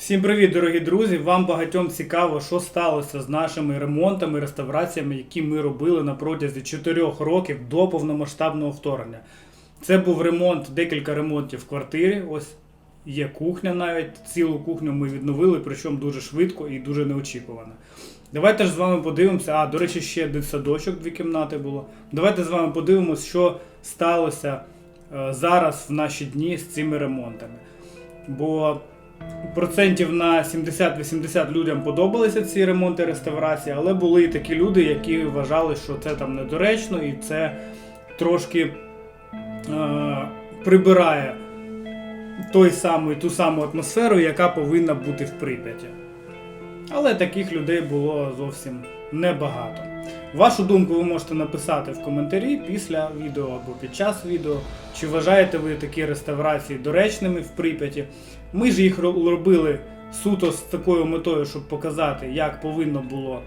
Всім привіт, дорогі друзі! Вам багатьом цікаво, що сталося з нашими ремонтами, реставраціями, які ми робили на протязі 4 років до повномасштабного вторгнення. Це був ремонт, декілька ремонтів в квартирі. Ось є кухня навіть. Цілу кухню ми відновили, причому дуже швидко і дуже неочікувано. Давайте ж з вами подивимося. А, до речі, ще дитсадочок, дві кімнати було. Давайте з вами подивимося, що сталося е, зараз в наші дні з цими ремонтами. Бо процентів на 70-80 людям подобалися ці ремонти реставрації, але були і такі люди, які вважали, що це там недоречно і це трошки е, прибирає той самий, ту саму атмосферу, яка повинна бути в Прип'яті. Але таких людей було зовсім небагато. Вашу думку ви можете написати в коментарі після відео або під час відео, чи вважаєте ви такі реставрації доречними в Прип'яті. Ми ж їх робили суто з такою метою, щоб показати, як повинно було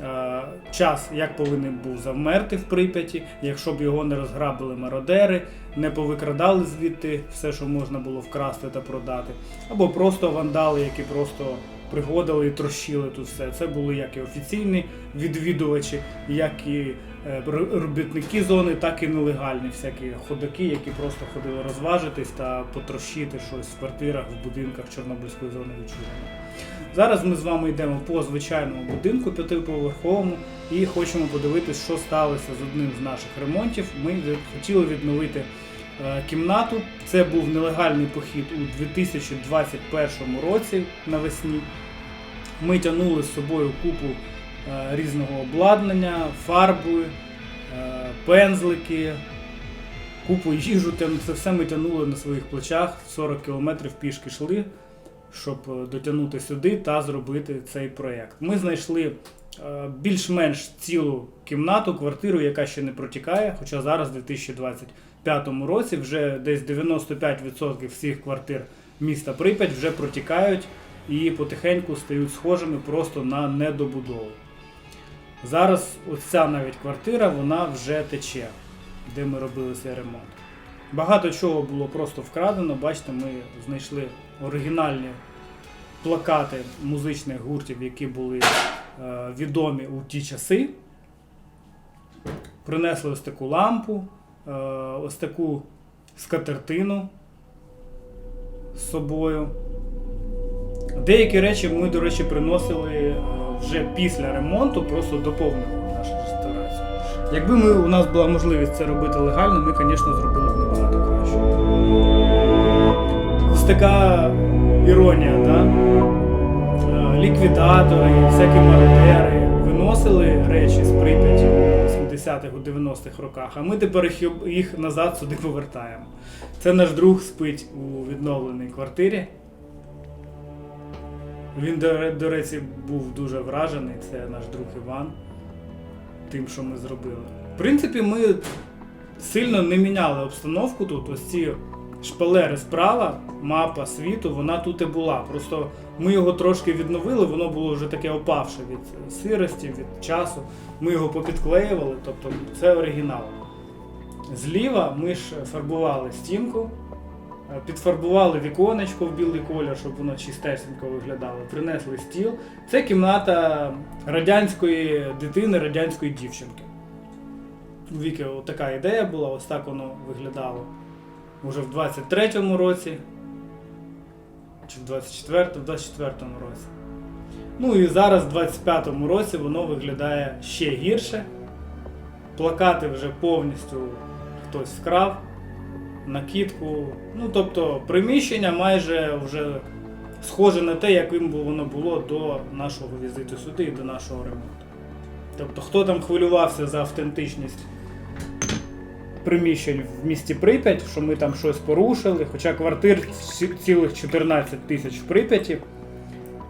е, час, як повинен був завмерти в Прип'яті, якщо б його не розграбили мародери, не повикрадали звідти все, що можна було вкрасти та продати, або просто вандали, які просто приходили і трощили тут все. Це були як і офіційні відвідувачі, як і е, робітники зони, так і нелегальні всякі ходаки, які просто ходили розважитись та потрощити щось в квартирах, в будинках Чорнобильської зони відчуження. Зараз ми з вами йдемо по звичайному будинку п'ятиповерховому і хочемо подивитись, що сталося з одним з наших ремонтів. Ми хотіли відновити Е, кімнату. Це був нелегальний похід у 2021 році навесні. Ми тягнули з собою купу е, різного обладнання, фарби, е, пензлики, купу їжу. Це все ми тягнули на своїх плечах, 40 кілометрів пішки йшли, щоб дотягнути сюди та зробити цей проєкт. Ми знайшли більш-менш цілу кімнату, квартиру, яка ще не протікає, хоча зараз 2020. 2005 році вже десь 95% всіх квартир міста Прип'ять вже протікають і потихеньку стають схожими просто на недобудову. Зараз оця навіть квартира вона вже тече, де ми робили цей ремонт. Багато чого було просто вкрадено. Бачите, ми знайшли оригінальні плакати музичних гуртів, які були е, відомі у ті часи. Принесли ось таку лампу ось таку скатертину з собою. Деякі речі ми, до речі, приносили е, вже після ремонту, просто доповнили нашу реставрацію. Якби ми, у нас була можливість це робити легально, ми, звісно, зробили б набагато краще. Ось така іронія, да? Е, ліквідатори, всякі мародери виносили речі з Прип'яті 80-х, у 90-х роках, а ми тепер їх, назад сюди повертаємо. Це наш друг спить у відновленій квартирі. Він, до речі, був дуже вражений, це наш друг Іван, тим, що ми зробили. В принципі, ми сильно не міняли обстановку тут. Ось ці шпалери справа, мапа світу, вона тут і була. Просто ми його трошки відновили, воно було вже таке опавше від сирості, від часу. Ми його попідклеювали, тобто це оригінал. Зліва ми ж фарбували стінку, Е, Підфарбували віконечко в білий колір, щоб воно чистесенько виглядало. Принесли стіл. Це кімната радянської дитини, радянської дівчинки. Віки така ідея була, ось так воно виглядало уже в 23-му році. Чи в 24-му, в 24-му році. Ну і зараз, в 25-му році, воно виглядає ще гірше. Плакати вже повністю хтось вкрав накидку. Ну, тобто приміщення майже вже схоже на те, яким воно було до нашого візиту сюди і до нашого ремонту. Тобто, хто там хвилювався за автентичність приміщень в місті Прип'ять, що ми там щось порушили, хоча квартир цілих 14 тисяч в Прип'яті.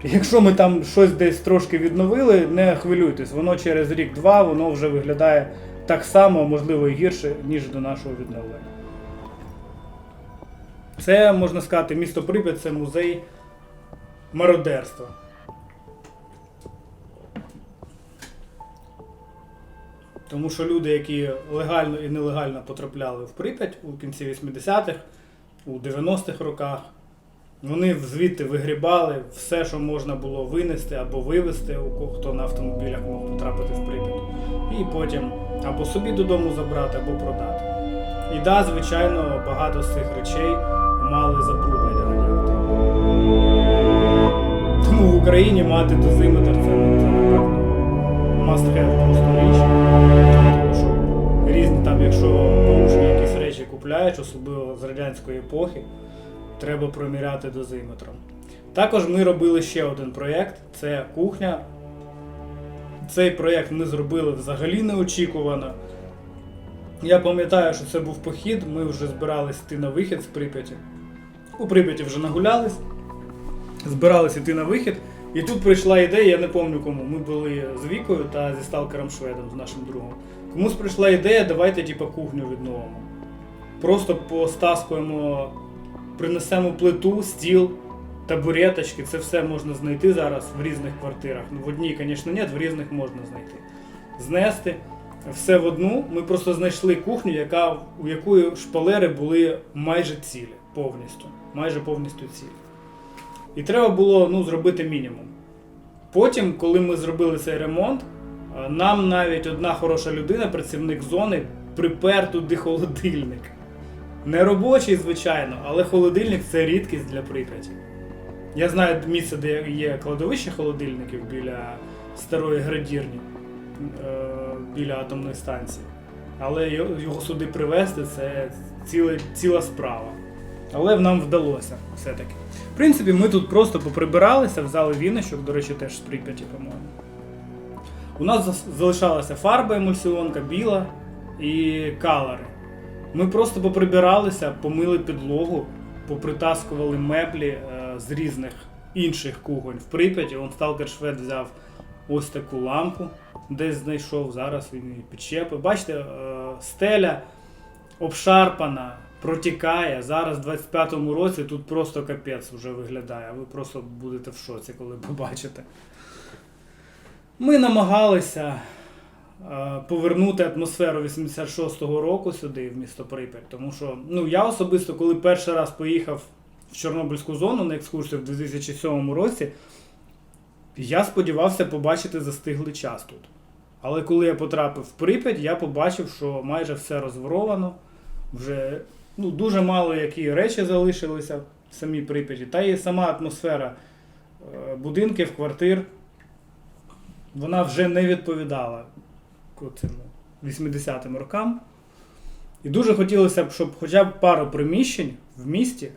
Якщо ми там щось десь трошки відновили, не хвилюйтесь, воно через рік-два воно вже виглядає так само, можливо, і гірше, ніж до нашого відновлення. Це, можна сказати, місто Прип'ять це музей мародерства. Тому що люди, які легально і нелегально потрапляли в Прип'ять у кінці 80-х, у 90-х роках, Вони звідти вигрібали все, що можна було винести або вивезти, у кого хто на автомобілях мог потрапити в Прип'ять. І потім або собі додому забрати, або продати. І да, звичайно, багато з цих речей мали забруднення радіоактивне. Тому в Україні мати дозиметр це, це напевно must have просто річ. Тому що різні там, якщо порушені якісь речі купляєш, особливо з радянської епохи, треба проміряти дозиметром. Також ми робили ще один проєкт це кухня. Цей проєкт ми зробили взагалі неочікувано. Я пам'ятаю, що це був похід, ми вже збирались йти на вихід з Прип'яті. У Прип'яті вже нагулялись, збирались йти на вихід. І тут прийшла ідея, я не пам'ятаю кому. Ми були з Вікою та зі Сталкером Шведом, з нашим другом. Комусь прийшла ідея, давайте типу, кухню відновимо. Просто постаскуємо, принесемо плиту, стіл, табуреточки. Це все можна знайти зараз в різних квартирах. Ну, в одній, звісно, ні, в різних можна знайти. Знести все в одну. Ми просто знайшли кухню, яка, у якої шпалери були майже цілі, повністю. Майже повністю цілі. І треба було ну, зробити мінімум. Потім, коли ми зробили цей ремонт, е, нам навіть одна хороша людина, працівник зони, припер туди холодильник. Не робочий, звичайно, але холодильник це рідкість для Прип'яті. Я знаю місце, де є кладовище холодильників біля старої градірні, е, біля атомної станції. Але його сюди привезти це ціла, ціла справа. Але нам вдалося все-таки. В принципі, ми тут просто поприбиралися, взяли віночок, до речі, теж з Прип'яті, по-моєму. У нас залишалася фарба емульсіонка, біла і калери. Ми просто поприбиралися, помили підлогу, попритаскували меблі е, з різних інших кухонь в Прип'яті. Он Сталкер Швед взяв ось таку лампу, десь знайшов, зараз він її підчепив. Бачите, е, стеля обшарпана, протікає. Зараз, в 25-му році, тут просто капець вже виглядає. Ви просто будете в шоці, коли побачите. Ми намагалися е, повернути атмосферу 86-го року сюди, в місто Прип'ять. Тому що ну, я особисто, коли перший раз поїхав в Чорнобильську зону на екскурсію в 2007 році, я сподівався побачити застиглий час тут. Але коли я потрапив в Прип'ять, я побачив, що майже все розворовано, вже ну, дуже мало які речі залишилися в самій Прип'яті. Та і сама атмосфера е, будинків, квартир, вона вже не відповідала цим 80-м рокам. І дуже хотілося б, щоб хоча б пару приміщень в місті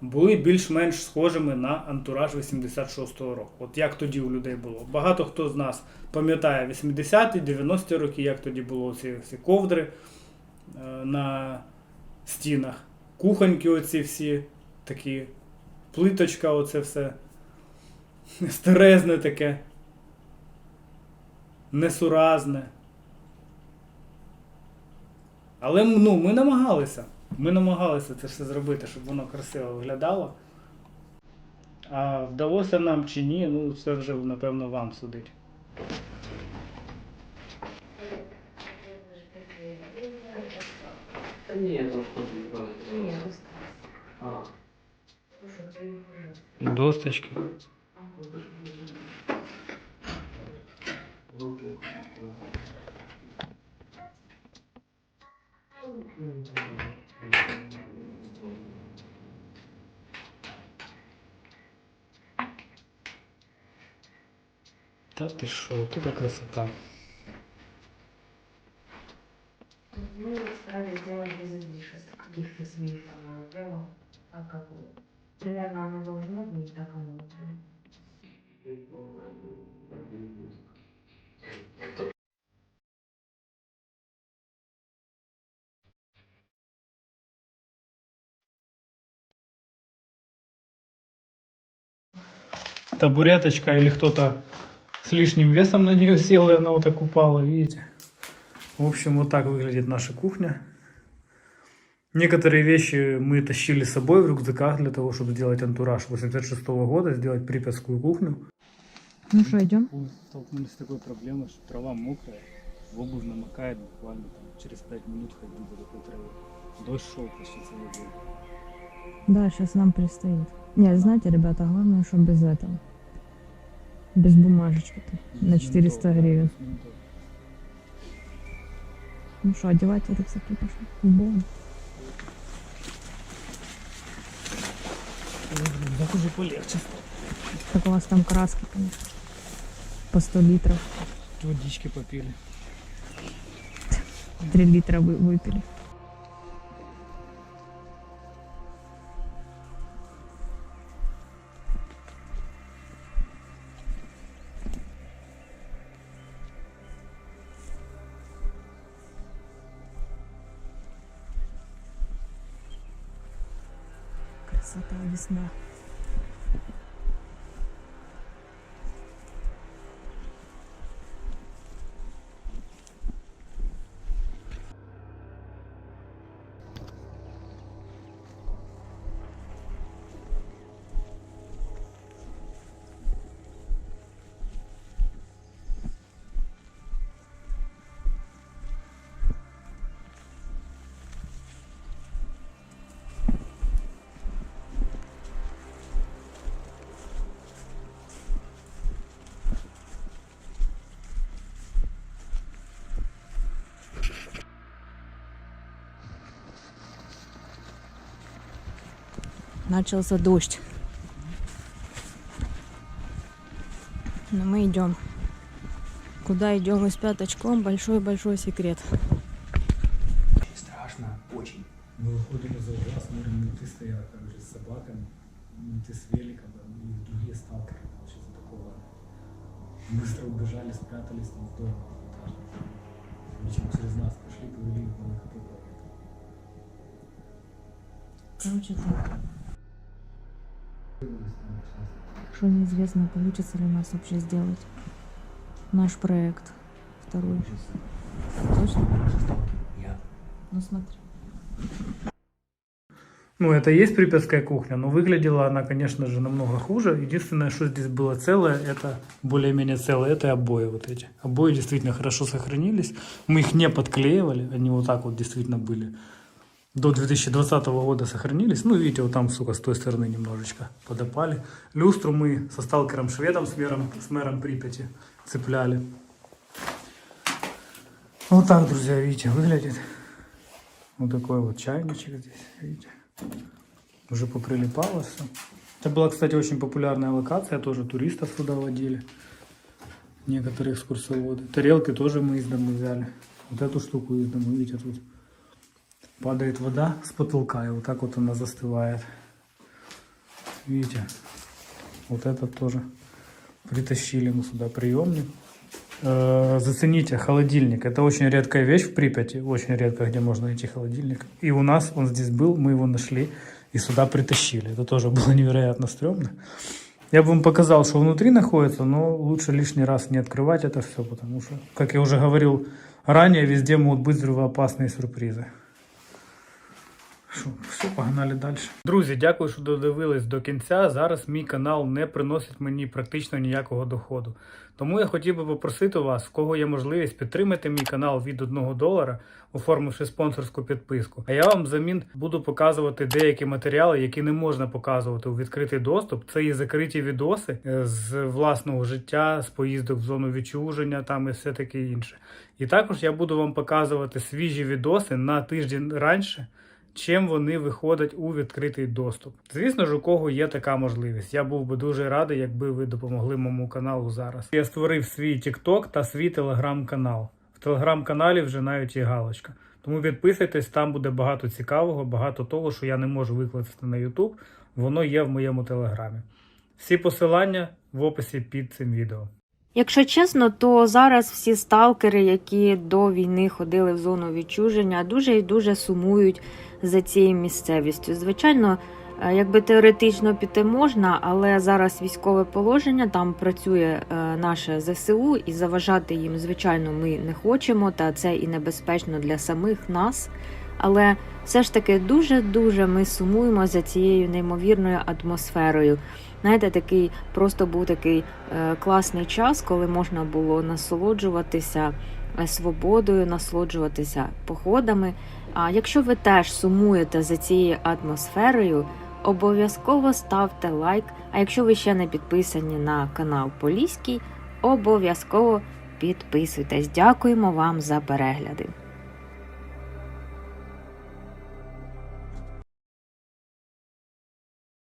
були більш-менш схожими на антураж 86-го року. От як тоді у людей було. Багато хто з нас пам'ятає 80-ті, 90-ті роки, як тоді було ці всі ковдри е, на стінах, кухоньки оці всі такі, плиточка, оце все старезне таке, несуразне. Але ну, ми намагалися. Ми намагалися це все зробити, щоб воно красиво виглядало. А вдалося нам чи ні, ну це вже напевно вам судить. Та ні, ну що ти Ні, А, Досточки. руки. Та ти що, тут красота. Как бы, Наверное, оно должно быть, оно будет. табуреточка или кто-то с лишним весом на нее сел, и она вот так упала, видите? В общем, вот так выглядит наша кухня. Некоторые вещи мы тащили с собой в рюкзаках для того, чтобы сделать антураж 86 года, сделать припятскую кухню. Ну что, идем? Столкнулись с такой проблемой, что трава мокрая, в обувь намокает буквально там, через 5 минут ходить по траве. Дождь шел почти целый день. Да, сейчас нам предстоит. Не, знаете, ребята, главное, что без этого. Без бумажечки-то. На 400 гривен. Ну что, одевайте рюкзаки, пошли. В. Так уже полегче. Так у вас там краски, конечно. По 100 литров. Водички попили. 3 литра вы выпили. Красота весна. Начался дождь. Но мы идем. Куда идем и с пяточком, большой-большой секрет. Страшно, очень. Мы выходили за угла, смотрим, менты стоят там же с собаками, менты с великом, там, и другие сталкеры, что-то такого. Быстро убежали, спрятались там в доме. Причем через нас пошли, повели их на ХПП. Короче, так. Что неизвестно, получится ли у нас вообще сделать наш проект второй. Точно? Ну смотри. Ну, это и есть припятская кухня, но выглядела она, конечно же, намного хуже. Единственное, что здесь было целое, это более-менее целое, это обои вот эти. Обои действительно хорошо сохранились. Мы их не подклеивали, они вот так вот действительно были. До 2020 года сохранились. Ну, видите, вот там, сука, с той стороны немножечко подопали. Люстру мы со сталкером шведом, с мэром, с мэром Припяти цепляли. Вот так, друзья, видите, выглядит. Вот такой вот чайничек здесь, видите. Уже поприлипало все. Это была, кстати, очень популярная локация, тоже туристов сюда водили. Некоторые экскурсоводы. Тарелки тоже мы из дома взяли. Вот эту штуку из дома, видите, тут падает вода с потолка, и вот так вот она застывает. Видите, вот этот тоже притащили мы сюда приемник. Э, Зацените холодильник. Это очень редкая вещь в Припяти. Очень редко, где можно найти холодильник. И у нас он здесь был, мы его нашли и сюда притащили. Это тоже было невероятно стрёмно. Я бы вам показал, что внутри находится, но лучше лишний раз не открывать это все, потому что, как я уже говорил ранее, везде могут быть взрывоопасные сюрпризи. Що, все, погнали далі. Друзі, дякую, що додивились до кінця. Зараз мій канал не приносить мені практично ніякого доходу. Тому я хотів би попросити вас, в кого є можливість, підтримати мій канал від 1 долара, оформивши спонсорську підписку. А я вам взамін буду показувати деякі матеріали, які не можна показувати у відкритий доступ. Це і закриті відоси е, з власного життя, з поїздок в зону відчуження там і все таке інше. І також я буду вам показувати свіжі відоси на тиждень раніше чим вони виходять у відкритий доступ. Звісно ж, у кого є така можливість. Я був би дуже радий, якби ви допомогли моєму каналу зараз. Я створив свій TikTok та свій телеграм-канал. В телеграм-каналі вже навіть є галочка. Тому підписуйтесь, там буде багато цікавого, багато того, що я не можу викласти на YouTube. Воно є в моєму телеграмі. Всі посилання в описі під цим відео. Якщо чесно, то зараз всі сталкери, які до війни ходили в зону відчуження, дуже і дуже сумують за цією місцевістю. Звичайно, е, якби теоретично піти можна, але зараз військове положення, там працює е, наше ЗСУ, і заважати їм, звичайно, ми не хочемо, та це і небезпечно для самих нас. Але все ж таки дуже-дуже ми сумуємо за цією неймовірною атмосферою. Знаєте, такий просто був такий е, класний час, коли можна було насолоджуватися свободою, насолоджуватися походами. А якщо ви теж сумуєте за цією атмосферою, обов'язково ставте лайк. А якщо ви ще не підписані на канал Поліський, обов'язково підписуйтесь. Дякуємо вам за перегляди.